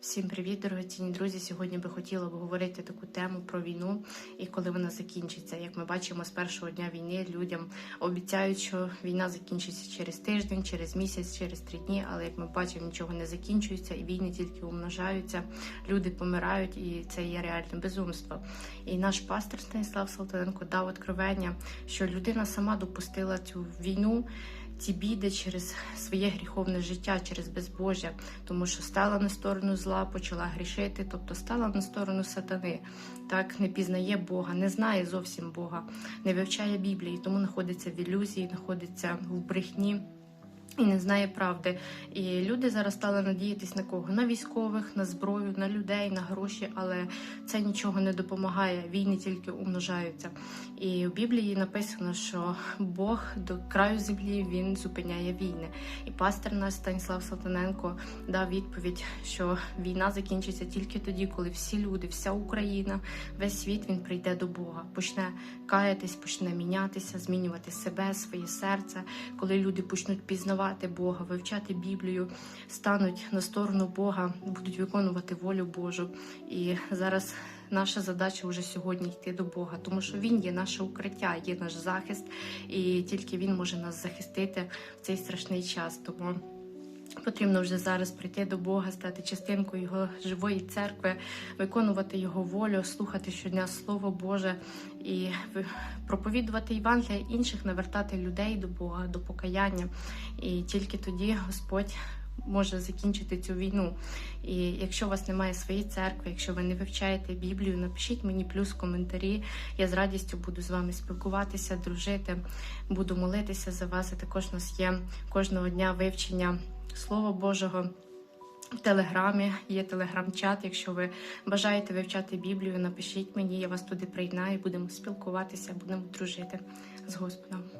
Всім привіт, дорогоцінні друзі. Сьогодні би хотіла обговорити таку тему про війну і коли вона закінчиться. Як ми бачимо з першого дня війни, людям обіцяють, що війна закінчиться через тиждень, через місяць, через три дні. Але як ми бачимо, нічого не закінчується, і війни тільки умножаються. Люди помирають, і це є реальне безумство. І наш пастор Станіслав Салтаненко дав откровення, що людина сама допустила цю війну ці біди через своє гріховне життя, через безбожжя, тому що стала на сторону зла, почала грішити, тобто стала на сторону сатани, так не пізнає Бога, не знає зовсім Бога, не вивчає Біблії, тому знаходиться в ілюзії, знаходиться в брехні. І не знає правди. І люди зараз стали надіятись на кого? На військових, на зброю, на людей, на гроші, але це нічого не допомагає. Війни тільки умножаються. І в Біблії написано, що Бог до краю землі він зупиняє війни. І пастор наш Станіслав Салтаненко дав відповідь, що війна закінчиться тільки тоді, коли всі люди, вся Україна, весь світ він прийде до Бога, почне каятись, почне мінятися, змінювати себе, своє серце, коли люди почнуть пізнавати Бога, вивчати Біблію, стануть на сторону Бога, будуть виконувати волю Божу. І зараз наша задача вже сьогодні йти до Бога, тому що Він є наше укриття, є наш захист, і тільки Він може нас захистити в цей страшний час. Тому Потрібно вже зараз прийти до Бога, стати частинкою Його живої церкви, виконувати Його волю, слухати щодня Слово Боже і проповідувати Євангелія інших, навертати людей до Бога, до покаяння. І тільки тоді Господь може закінчити цю війну. І якщо у вас немає своєї церкви, якщо ви не вивчаєте Біблію, напишіть мені плюс коментарі. Я з радістю буду з вами спілкуватися, дружити, буду молитися за вас. І також у нас є кожного дня вивчення. Слова Божого в Телеграмі є телеграм-чат. Якщо ви бажаєте вивчати Біблію, напишіть мені, я вас туди приєднаю, будемо спілкуватися, будемо дружити з Господом.